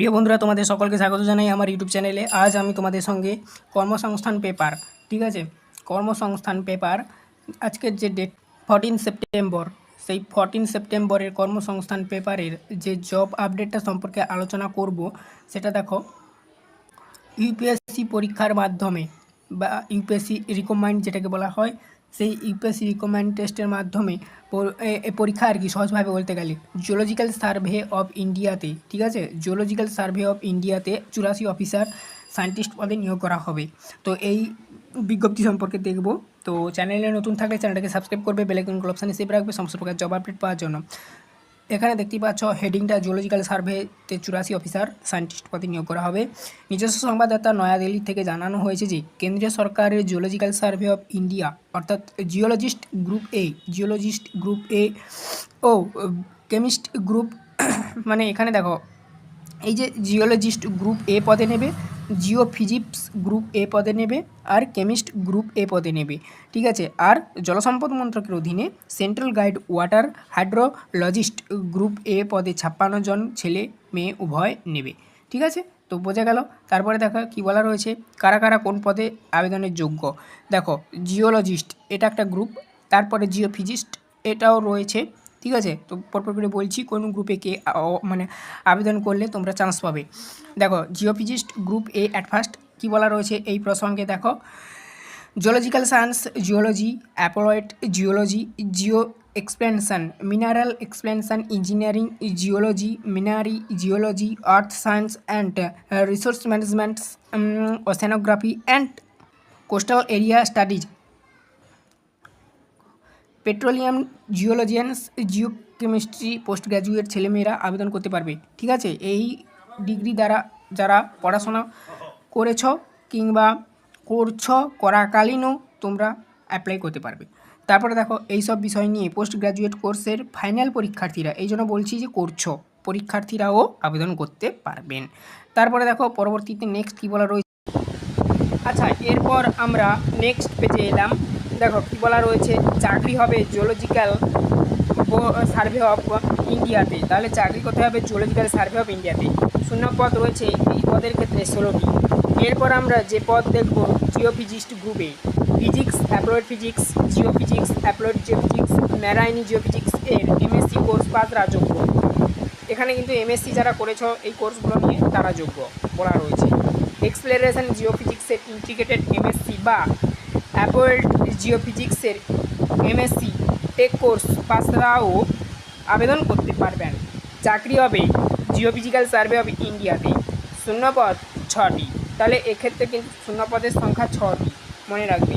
প্রিয় বন্ধুরা, তোমাদের সকলকে স্বাগত জানাই আমার ইউটিউব চ্যানেলে আজ আমি তোমাদের সঙ্গে কর্মসংস্থান পেপার ঠিক আছে? কর্মসংস্থান পেপার আজকের যে ডেট ফর্টিন সেপ্টেম্বর সেই ফর্টিন সেপ্টেম্বরের কর্মসংস্থান পেপারের যে জব আপডেটটা সম্পর্কে আলোচনা করব, সেটা দেখো। ইউপিএসসি পরীক্ষার মাধ্যমে বা ইউপিএসসি রিকমেন্ড যেটাকে বলা হয় সেই ইউপিএসসি রিকমেন্ড টেস্টের মাধ্যমে পরীক্ষা আর কি সহজভাবে বলতে গেলে। জিওলজিক্যাল সার্ভে অফ ইন্ডিয়াতে ঠিক আছে? জিওলজিক্যাল সার্ভে অফ ইন্ডিয়াতে চুরাশি অফিসার সায়েন্টিস্ট পদে নিয়োগ করা হবে। তো এই বিজ্ঞপ্তি সম্পর্কে দেখব। তো চ্যানেলে নতুন থাকলে চ্যানেলটাকে সাবস্ক্রাইব করবে বেলাইকন অপশানে সেভ রাখবে, সমস্ত প্রকার জব আপডেট পাওয়ার জন্য। এখানে দেখতেই পাচ্ছ, হেডিংটা জিওলজিক্যাল সার্ভেতে চুরাশি অফিসার সায়েন্টিস্ট পদে নিয়োগ করা হবে। নিজস্ব সংবাদদাতা নয়াদিল্লি থেকে জানানো হয়েছে যে, কেন্দ্রীয় সরকারের জিওলজিক্যাল সার্ভে অফ ইন্ডিয়া অর্থাৎ geologist group A geologist group A O chemist group মানে এখানে দেখো, এই যে জিওলজিস্ট গ্রুপ এ পদে নেবে জিও ফিজিক্স গ্রুপ এ পদে নেবে আর কেমিস্ট গ্রুপ এ পদে নেবে। ঠিক আছে? আর জলসম্পদ মন্ত্রকের অধীনে central guide water hydrologist group A পদে ছাপ্পান্ন জন ছেলে, মেয়ে উভয় নেবে। ঠিক আছে? তো বোঝা গেল। তারপরে দেখো কী বলা রয়েছে? কারা কারা কোন পদে আবেদনের যোগ্য? দেখো, জিওলজিস্ট এটা একটা গ্রুপ, তারপরে জিও ফিজিস্ট এটাও রয়েছে। ঠিক আছে? তো পরপর করে বলছি কোন গ্রুপে কে মানে আবেদন করলে তোমরা চান্স পাবে। দেখো geophysicist group A at first কী বলা রয়েছে এই প্রসঙ্গে দেখো? Geological science geology applied geology geo exploration mineral exploration engineering geology mining geology earth science and resource management oceanography and coastal area studies petroleum geology and geo chemistry post graduate ছেলেমেয়েরা আবেদন করতে পারবে, ঠিক আছে? এই ডিগ্রি দ্বারা যারা পড়াশোনা করেছ কিংবা করছ, করাকালীনও তোমরা অ্যাপ্লাই করতে পারবে। তারপরে দেখো এই সব বিষয় নিয়ে পোস্ট গ্র্যাজুয়েট কোর্সের ফাইনাল পরীক্ষার্থীরা, এই জন্য বলছি যে করছ, পরীক্ষার্থীরাও আবেদন করতে পারবেন। তারপরে দেখো, পরবর্তীতে নেক্সট কী বলা রয়েছে? আচ্ছা এরপর আমরা নেক্সট পেজে এলাম। দেখো কী বলা রয়েছে, চাকরি হবে জিওলজিক্যাল সার্ভে অফ ইন্ডিয়াতে তাহলে চাকরি করতে হবে জিওলজিক্যাল সার্ভে অফ ইন্ডিয়াতে শূন্য পদ রয়েছে এই পদের ক্ষেত্রে ষোলোটি এরপর আমরা যে পদ দেখব জিওফিজিস্ট গ্রুপে physics applied physics geophysics applied geophysics ম্যারাইনি geophysics এর এমএসসি কোর্স পাসরা যোগ্য। এখানে কিন্তু এমএসসি যারা করেছ, এই কোর্সগুলো নিয়ে তারা যোগ্য বলা রয়েছে। এক্সপ্লোরেশন জিওফিজিক্সের ইন্টিগ্রেটেড এমএসসি বা অ্যাপোয়েল্ড জিওফিজিক্সের এমএসসি টেক কোর্স পাসরাও আবেদন করতে পারবেন। চাকরি হবে জিওফিজিক্যাল সার্ভে অফ ইন্ডিয়াতে শূন্যপদ ছটি। তাহলে এক্ষেত্রে কিন্তু শূন্যপদের সংখ্যা ছটি। মনে রাখবে।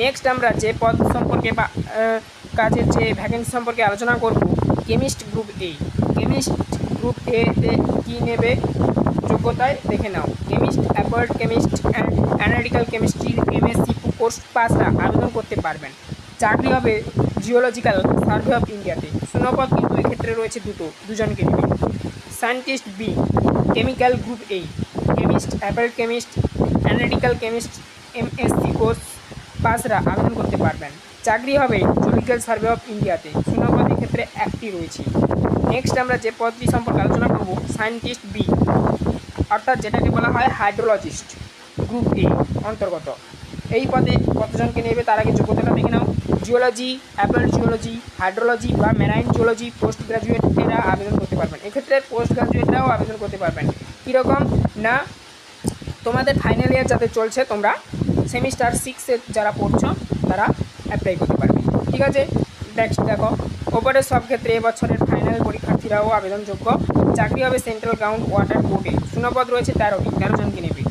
নেক্সট আমরা যে পদ সম্পর্কে বা কাজের যে ভ্যাকেন্সি সম্পর্কে আলোচনা করব chemist group A chemist group এতে কী নেবে? যোগ্যতায় দেখে নাও। Chemist applied chemist and analytical কেমিস্ট্রির এমএসসি কোর্স পাসরা আবেদন করতে পারবেন। চাকরি হবে জিওলজিক্যাল সার্ভে অফ ইন্ডিয়াতে শূন্যপদ কিন্তু এক্ষেত্রে রয়েছে দুটো, দুজনকে নেবে। Scientist B chemical group A chemist applied chemist analytical chemist MSc course পাসরা আবেদন করতে পারবেন। চাকরি হবে জুডিক্যাল সার্ভে অফ ইন্ডিয়াতে শূন্যপদের ক্ষেত্রে একটি রয়েছে। নেক্সট আমরা যে পদটি সম্পর্কে আলোচনা করব সায়েন্টিস্ট বি অর্থাৎ যেটাকে বলা হয় হাইড্রোলজিস্ট গ্রুপ এ অন্তর্গত। এই পদে কতজনকে নেবে তার আগে যোগ্যতাটা দেখে নাও। জিওলজি, অ্যাপেল জিওলজি, হাইড্রোলজি বা মেরাইন জিওলজি পোস্ট গ্রাজুয়েট এরা আবেদন করতে পারবেন। এক্ষেত্রে পোস্ট গ্রাজুয়েটরাও আবেদন করতে পারবেন। কীরকম? না, তোমাদের ফাইনাল ইয়ার যাতে চলছে, তোমরা সেমিস্টার সিক্সে যারা পড়ছো, তারা অ্যাপ্লাই করতে পারবে। ঠিক আছে? নেক্সট দেখো ওপরের সব ক্ষেত্রে এবছরের ফাইনাল পরীক্ষার্থীরাও আবেদনযোগ্য। চাকরি হবে সেন্ট্রাল গ্রাউন্ড ওয়াটার বোর্ডে শূন্যপদ রয়েছে তেরোটি, তেরো জনকে নেবে।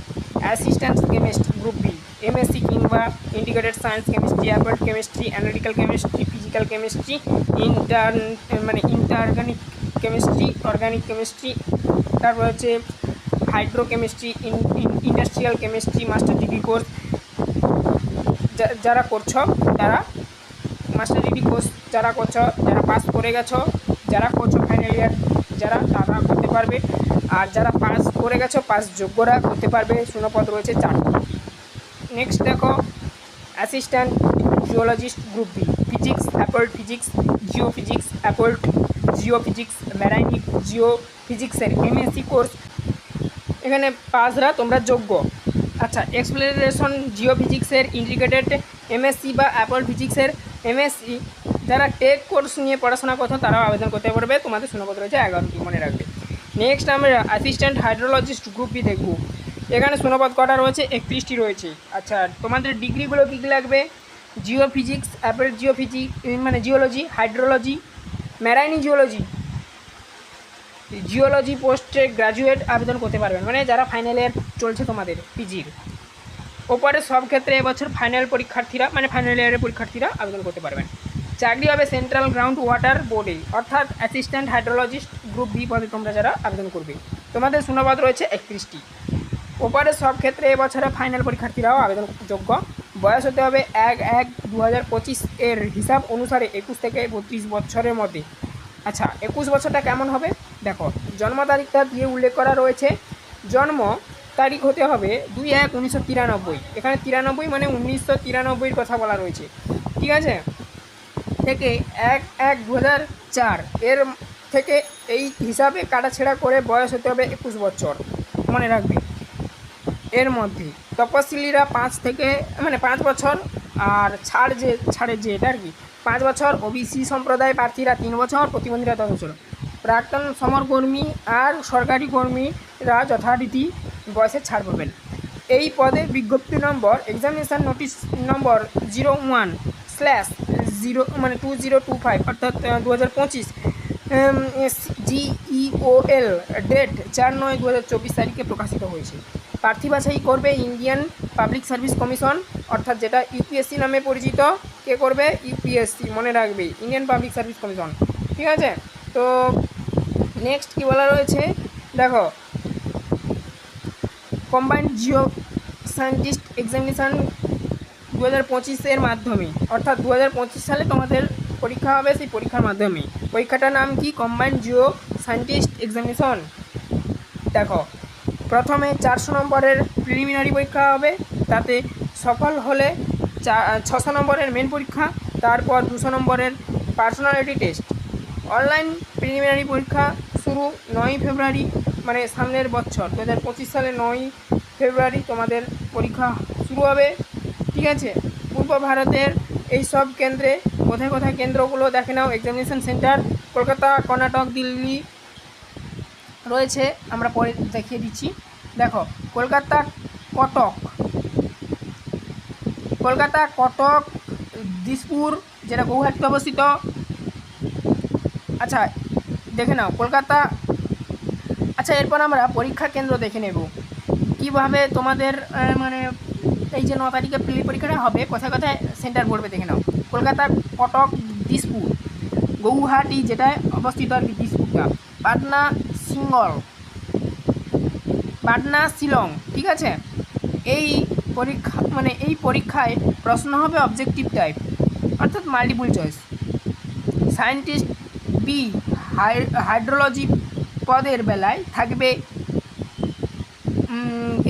Assistant chemist group B MSc কিংবা integrated science chemistry applied chemistry analytical chemistry physical chemistry inter মানে ইন্টারগানিক কেমিস্ট্রি অর্গানিক কেমিস্ট্রি তারপর হচ্ছে hydrochemistry industrial chemistry master degree course যারা করছ, তারা মাস্টার ডিগ্রি কোর্স যারা করছ, যারা পাস করে গেছো, যারা করছ ফাইনাল ইয়ার যারা, তারা করতে পারবে। আর যারা পাস করে গেছো পাস যোগ্যরা করতে পারবে। শূন্যপদ রয়েছে চারটি। নেক্সট দেখো assistant geologist group B physics applied physics geo physics applied geo physics marine geo ফিজিক্সের এমএসসি কোর্স এখানে পাসরা তোমরা যোগ্য। আচ্ছা এক্সপ্লেনেশন জিও ফিজিক্সের ইন্টিগ্রেটেড এমএসসি বা অ্যাপল ফিজিক্সের এমএসসি যারা টেক কোর্স নিয়ে পড়াশোনা করছ, তারাও আবেদন করতে পারবে। তোমাদের শূন্যপদ রয়েছে, এগারোটি মনে রাখবে। নেক্সট আমরা অ্যাসিস্ট্যান্ট হাইড্রোলজিস্ট গ্রুপ বি দেখব। এখানে শূন্যপদ কটা রয়েছে? একত্রিশটি রয়েছে। আচ্ছা তোমাদের ডিগ্রিগুলো কী কী লাগবে? Geo physics applied geo physics মানে geology, hydrology, marine geology. Geology পোস্টে গ্র্যাজুয়েট আবেদন করতে পারবেন মানে যারা ফাইনাল ইয়ার চলছে তোমাদের, পিজির। ওপরে সব ক্ষেত্রে এবছর ফাইনাল পরীক্ষার্থীরা মানে ফাইনাল ইয়ারের পরীক্ষার্থীরা আবেদন করতে পারবেন। চাকরি হবে সেন্ট্রাল গ্রাউন্ড ওয়াটার বোর্ডে, অর্থাৎ অ্যাসিস্ট্যান্ট হাইড্রোলজিস্ট গ্রুপ বি পদে তোমরা যারা আবেদন করবে। তোমাদের শূন্যপদ রয়েছে একত্রিশটি। ওপরে সব ক্ষেত্রে এবছরে ফাইনাল পরীক্ষার্থীরাও আবেদন যোগ্য। বয়স হতে হবে এক এক দু এর হিসাব অনুসারে একুশ থেকে বত্রিশ বছরের মধ্যে। আচ্ছা একুশ বছরটা কেমন হবে? দেখো, জন্ম তারিখটা দিয়ে উল্লেখ করা রয়েছে। জন্ম তারিখ হতে হবে দুই এক উনিশশো তিরানব্বই। এখানে তিরানব্বই মানে উনিশশো তিরানব্বইয়ের কথা বলা রয়েছে। ঠিক আছে? থেকে এক এক দু চার এর থেকে এই হিসাবে কাটাছেড়া করে বয়স হতে হবে একুশ বছর। মনে রাখবে। এর মধ্যে। তপশিলীরা পাঁচ থেকে মানে পাঁচ বছর আর ছাড় যে, ছাড়ের যে এটা আর কি, পাঁচ বছর ওবিসি সম্প্রদায় প্রার্থীরা তিন বছর, প্রতিবন্ধীরা দশ বছর। প্রাক্তন সমরকর্মী আর সরকারি কর্মীরা যথারীতি বয়সে ছাড় পাবেন। এই পদে বিজ্ঞপ্তি নম্বর examination notice number zero one slash zero মানে টু জিরো টু ফাইভ, অর্থাৎ দু হাজার পঁচিশ জিইওএল ডেট চার নয় দু হাজার চব্বিশ তারিখে প্রকাশিত হয়েছে। প্রার্থী বাছাই করবে ইন্ডিয়ান পাবলিক সার্ভিস কমিশন, অর্থাৎ যেটা ইউপিএসসি নামে পরিচিত, কে করবে? ইউপিএসসি, মনে রাখবে, ইন্ডিয়ান পাবলিক সার্ভিস কমিশন, ঠিক আছে? তো নেক্সট কী বলা রয়েছে? দেখো কম্বাইন্ড জিও সায়েন্টিস্ট এক্সামিনেশান দু হাজার পঁচিশের মাধ্যমে, অর্থাৎ দু হাজার পঁচিশ সালে তোমাদের পরীক্ষা হবে সেই পরীক্ষার মাধ্যমে। পরীক্ষাটার নাম কি? কম্বাইন্ড জিও সায়েন্টিস্ট এক্সামিনেশন দেখো প্রথমে চারশো নম্বরের প্রিলিমিনারি পরীক্ষা হবে, তাতে সফল হলে চা, ছশো নম্বরের মেন পরীক্ষা, তারপর দুশো নম্বরের পার্সোনালিটি টেস্ট অনলাইন প্রিলিমিনারি পরীক্ষা শুরু নয়ই ফেব্রুয়ারি মানে সামনের বছর দু হাজার পঁচিশ সালে নয়ই ফেব্রুয়ারি তোমাদের পরীক্ষা শুরু হবে। ঠিক আছে? পূর্ব ভারতের এই সব কেন্দ্রে, কোথায় কোথায় কেন্দ্রগুলো দেখে নাও এক্সামিনেশন সেন্টার কলকাতা, কর্ণাটক, দিল্লি রয়েছে, আমরা পরে দেখিয়ে দিচ্ছি। দেখো, কলকাতা কটক। কলকাতা কটক, দিসপুর, যেটা গৌহাটিতে অবস্থিত। আচ্ছা দেখে নাও, কলকাতা। আচ্ছা এরপর আমরা পরীক্ষা কেন্দ্র দেখে নেব। কীভাবে তোমাদের মানে এই যে ন তারিখে প্রিলি পরীক্ষাটা হবে, কোথায় কোথায় সেন্টার পড়বে দেখে নাও। কলকাতা কটক, দিসপুর। গৌহাটি যেটায় অবস্থিত আর কি, দিসপুরটা। পাটনা সিঙ্গল। পাটনা, শিলং, ঠিক আছে? এই পরীক্ষা মানে এই পরীক্ষায় প্রশ্ন হবে অবজেক্টিভ টাইপ অর্থাৎ multiple choice scientist B hydrology পদের বেলায় থাকবে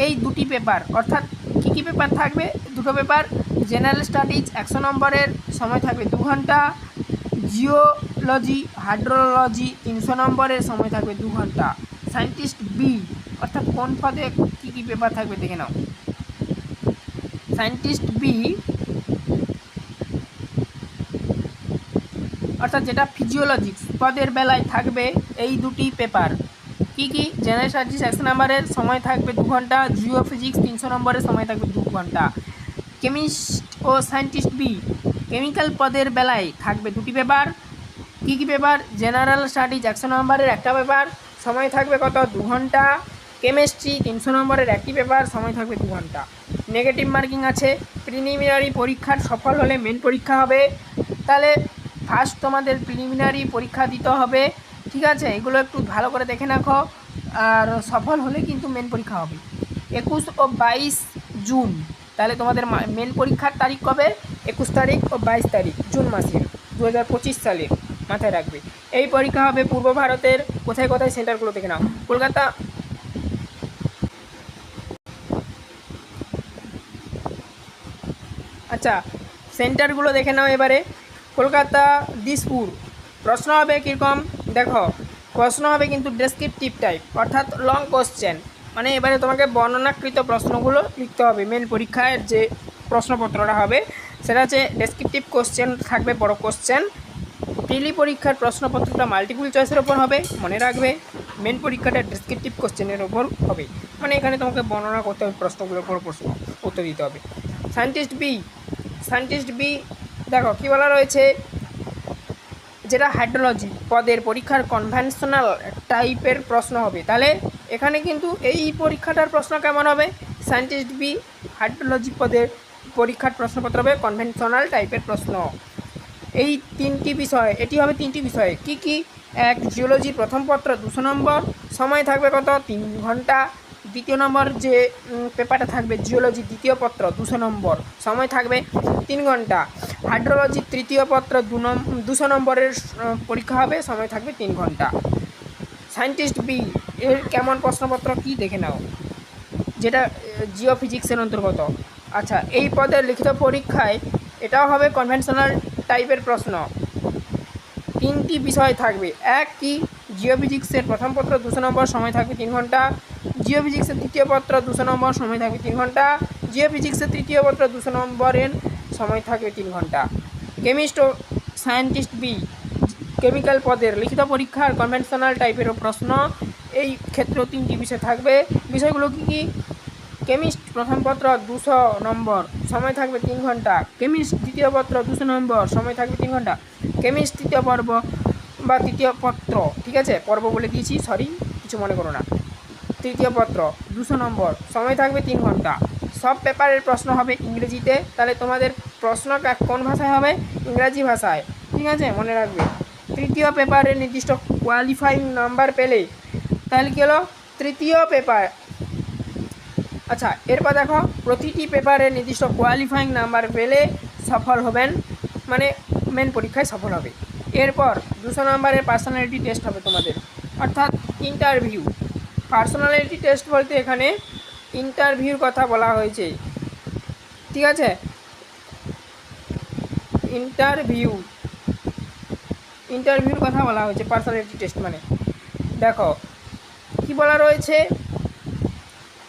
এই দুটি পেপার অর্থাৎ কী কী পেপার থাকবে? দুটো পেপার জেনারেল স্টাডিজ একশো নম্বরের, সময় থাকবে দু ঘণ্টা জিওলজি হাইড্রোলজি তিনশো নম্বরের সময় থাকবে দু ঘণ্টা। সায়েন্টিস্ট বি অর্থাৎ কোন পদে কী কী পেপার থাকবে দেখে নাও। সায়েন্টিস্ট বি অর্থাৎ যেটা ফিজিওলজিক্স পদের বেলায় থাকবে এই দুটি পেপার কি কি? জেনারেল স্টাডিজ একশো নম্বরের সময় থাকবে দু ঘণ্টা জিও ফিজিক্স তিনশো নম্বরের সময় থাকবে দু ঘণ্টা। কেমিস্ট ও সায়েন্টিস্ট বি কেমিক্যাল পদের বেলায় থাকবে দুটি পেপার কী কী পেপার? জেনারেল স্টাডিজ একশো নম্বরের একটা পেপার, সময় থাকবে কত? দু ঘণ্টা। কেমিস্ট্রি, তিনশো নম্বরের একটি পেপার, সময় থাকবে দু ঘণ্টা। নেগেটিভ মার্কিং আছে। প্রিলিমিনারি পরীক্ষার সফল হলে মেন পরীক্ষা হবে। তাহলে ফার্স্ট তোমাদের প্রিলিমিনারি পরীক্ষা দিতে হবে। ঠিক আছে? এগুলো একটু ভালো করে দেখে রাখো। আর সফল হলে কিন্তু মেন পরীক্ষা হবে। একুশ ও বাইশ জুন। তাহলে তোমাদের মেন পরীক্ষার তারিখ কবে? একুশ তারিখ ও বাইশ তারিখ, জুন মাসের দু হাজার পঁচিশ সালে মাথায় রাখবে। এই পরীক্ষা হবে পূর্ব ভারতের কোথায় কোথায় সেন্টারগুলো দেখে নাও। কলকাতা আচ্ছা সেন্টারগুলো দেখে নাও এবারে। কলকাতা, দিসপুর। প্রশ্ন হবে কীরকম? দেখো, প্রশ্ন হবে কিন্তু ডেসক্রিপটিভ টাইপ অর্থাৎ লং কোশ্চেন মানে এবারে তোমাকে বর্ণনাকৃত প্রশ্নগুলো লিখতে হবে। মেন পরীক্ষায় যে প্রশ্নপত্রটা হবে, সেটা হচ্ছে ডেসক্রিপটিভ কোশ্চেন থাকবে, বড় কোশ্চেন প্রিলি পরীক্ষার প্রশ্নপত্রটা মাল্টিপুল চয়েসের ওপর হবে, মনে রাখবে। মেন পরীক্ষাটা ডেসক্রিপটিভ কোশ্চেনের ওপর হবে। মানে এখানে তোমাকে বর্ণনা করতে হবে, প্রশ্নগুলোর উপর প্রশ্ন উত্তর দিতে হবে। সায়েন্টিস্ট বি সায়েন্টিস্ট বি দেখো কী বলা রয়েছে? যেটা হাইড্রোলজি পদের পরীক্ষার কনভেনশনাল টাইপের প্রশ্ন হবে। তাহলে এখানে কিন্তু এই পরীক্ষাটার প্রশ্ন কেমন হবে? সায়েন্টিস্ট বি হাইড্রোলজি পদের পরীক্ষার প্রশ্নপত্র হবে কনভেনশনাল টাইপের প্রশ্ন। এই তিনটি বিষয়, এটি হবে তিনটি বিষয়। কি কি? এক জিওলজির প্রথম পত্র, দুশো নম্বর। সময় থাকবে কত? তিন ঘণ্টা। দ্বিতীয় নম্বর যে পেপারটা থাকবে জিওলজি দ্বিতীয় পত্র, দুশো নম্বর। সময় থাকবে তিন ঘণ্টা। হাইড্রোলজি তৃতীয় পত্র, দু দুশো নম্বরের পরীক্ষা হবে, সময় থাকবে তিন ঘণ্টা। সায়েন্টিস্ট বি এর কেমন প্রশ্নপত্র কি দেখে নাও? যেটা জিও ফিজিক্সের অন্তর্গত। আচ্ছা এই পদের লিখিত পরীক্ষায় এটাও হবে কনভেনশনাল টাইপের প্রশ্ন। তিনটি বিষয় থাকবে। এক কি জিও ফিজিক্সের প্রথম পত্র দুশো নম্বর, সময় থাকবে তিন ঘণ্টা। জিও ফিজিক্সের তৃতীয় পত্র দুশো নম্বর, সময় থাকবে তিন ঘণ্টা। জিও ফিজিক্সের তৃতীয় পত্র দুশো নম্বরের, সময় থাকবে তিন ঘণ্টা। কেমিস্ট ও সায়েন্টিস্ট বি, কেমিক্যাল পদের লিখিত পরীক্ষার কনভেনশনাল টাইপের প্রশ্ন। এই ক্ষেত্রেও তিনটি বিষয় থাকবে। বিষয়গুলো কী কী? কেমিস্ট প্রথম পত্র দুশো নম্বর। সময় থাকবে তিন ঘণ্টা। কেমিস্ট দ্বিতীয় পত্র দুশো নম্বর, সময় থাকবে তিন ঘণ্টা। কেমিস্ট তৃতীয় পর্ব বা তৃতীয় পত্র, ঠিক আছে? পর্ব বলে দিয়েছি সরি কিছু মনে করো না। তৃতীয় পত্র দুশো নম্বর, সময় থাকবে তিন ঘণ্টা। সব পেপারের প্রশ্ন হবে ইংরেজিতে, তাহলে তোমাদের প্রশ্ন কোন ভাষায় হবে? ইংরাজি ভাষায়, ঠিক আছে? মনে রাখবে। তৃতীয় পেপারের নির্দিষ্ট কোয়ালিফাইং নাম্বার পেলে, তাহলে কী হলো? তৃতীয় পেপার আচ্ছা এরপর দেখো, প্রতিটি পেপারে নির্দিষ্ট কোয়ালিফাইং নাম্বার পেলে সফল হবেন মানে মেন পরীক্ষায় সফল হবে। এরপর দুশো নম্বরের পার্সোনালিটি টেস্ট হবে তোমাদের। অর্থাৎ ইন্টারভিউ পার্সোনালিটি টেস্ট বলতে এখানে ইন্টারভিউর কথা বলা হয়েছে। ঠিক আছে? ইন্টারভিউ ইন্টারভিউর কথা বলা হয়েছে পার্সোনালিটি টেস্ট মানে। দেখো, কি বলা রয়েছে?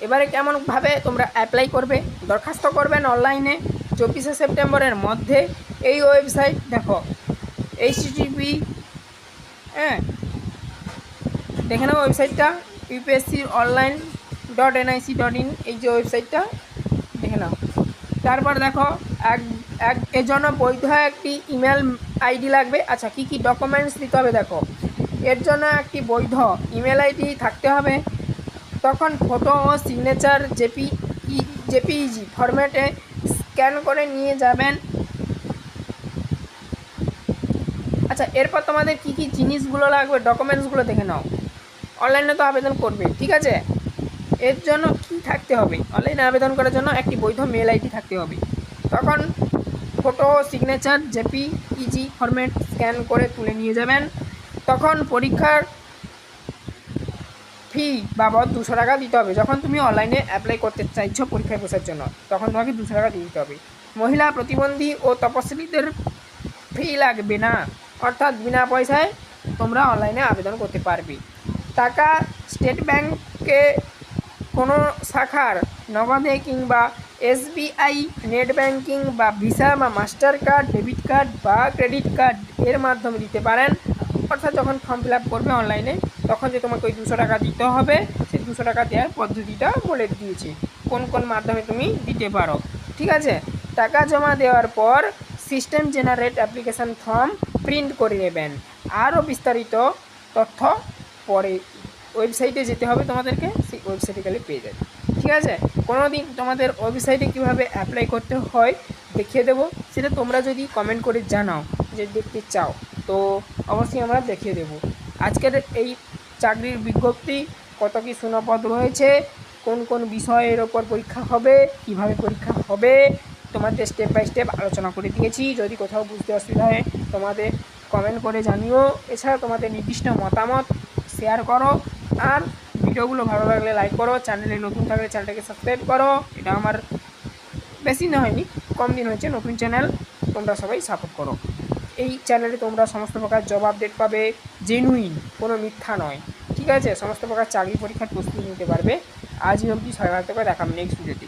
এবারে কেমনভাবে তোমরা অ্যাপ্লাই করবে, দরখাস্ত করবেন অনলাইনে চব্বিশে সেপ্টেম্বরের মধ্যে, এই ওয়েবসাইট দেখো এইচটিপি হ্যাঁ দেখে নাও ওয়েবসাইটটা UPSC online dot NIC dot in এই যে ওয়েবসাইটটা দেখে নাও। তারপর দেখো, এক এক এর জন্য বৈধ একটি ইমেল আইডি লাগবে। আচ্ছা কী কী ডকুমেন্টস দিতে হবে দেখো। এর জন্য একটি বৈধ ইমেল আইডি থাকতে হবে। তখন ফটো ও সিগনেচার জেপি জেপিইজি ফরম্যাটে স্ক্যান করে নিয়ে যাবেন। আচ্ছা এরপর তোমাদের কী কী জিনিসগুলো লাগবে? ডকুমেন্টসগুলো দেখে নাও। অনলাইনে তো আবেদন করবে, ঠিক আছে? এর জন্য কি থাকতে হবে? অনলাইনে আবেদন করার জন্য একটি বৈধ মেল আইডি থাকতে হবে। তখন photo signature JPEG format scan করে তুলে নিয়ে যাবেন। তখন পরীক্ষার ফি বাবদ দুশো টাকা দিতে হবে। যখন তুমি অনলাইনে অ্যাপ্লাই করতে চাইছো পরীক্ষায় বসার জন্য, তখন তোমাকে দুশো টাকা দিতে হবে। মহিলা প্রতিবন্ধী ও তপশিলীদের ফি লাগবে না। অর্থাৎ বিনা পয়সায় তোমরা অনলাইনে আবেদন করতে পারবে। টাকা স্টেট ব্যাংকে কোনো শাখার নগদে কিংবা এসবিআই নেট ব্যাংকিং বা ভিসা বা মাস্টার কার্ড ডেবিট কার্ড বা ক্রেডিট কার্ড এর মাধ্যমে দিতে পারেন। অর্থাৎ যখন ফর্ম ফিল আপ করবে অনলাইনে তখন যে তোমাকে ওই দুশো টাকা দিতে হবে, সেই দুশো টাকা দেওয়ার পদ্ধতিটা বলে দিয়েছে। কোন কোন মাধ্যমে তুমি দিতে পারো, ঠিক আছে? টাকা জমা দেওয়ার পর system generate application form print করে নেবেন। আরও বিস্তারিত তথ্য পরে ওয়েবসাইটে যেতে হবে তোমাদেরকে, সেই ওয়েবসাইটে গেলে পেয়ে যাবে। ঠিক আছে? কোনো দিন তোমাদের ওয়েবসাইটে কীভাবে অ্যাপ্লাই করতে হয় দেখিয়ে দেবো। সেটা তোমরা যদি কমেন্ট করে জানাও, যে দেখতে চাও, তো অবশ্যই আমরা দেখিয়ে দেবো। আজকের এই চাকরির বিজ্ঞপ্তি, কত কি শূন্যপদ রয়েছে, কোন কোন বিষয়ের ওপর পরীক্ষা হবে, কীভাবে পরীক্ষা হবে, তোমাদের স্টেপ বাই স্টেপ আলোচনা করে দিয়েছি। যদি কোথাও বুঝতে অসুবিধা হয়, তোমাদের কমেন্ট করে জানিও। এছাড়া তোমাদের নির্দিষ্ট মতামত শেয়ার করো। আর ভিডিওগুলো ভালো লাগলে লাইক করো। চ্যানেলে নতুন থাকলে চ্যানেলটাকে সাবস্ক্রাইব করো। এটা আমার বেশি না হয়নি, কম দিন হয়েছে নতুন চ্যানেল তোমরা সবাই সাপোর্ট করো। এই চ্যানেলে তোমরা সমস্ত প্রকার জব আপডেট পাবে। জেনুইন কোনো মিথ্যা নয়। ঠিক আছে? সমস্ত প্রকার চাকরি পরীক্ষার প্রস্তুতি নিতে পারবে। আজই অবধি ভালো থাকবে দেখাম নেক্সট ভিডিওতে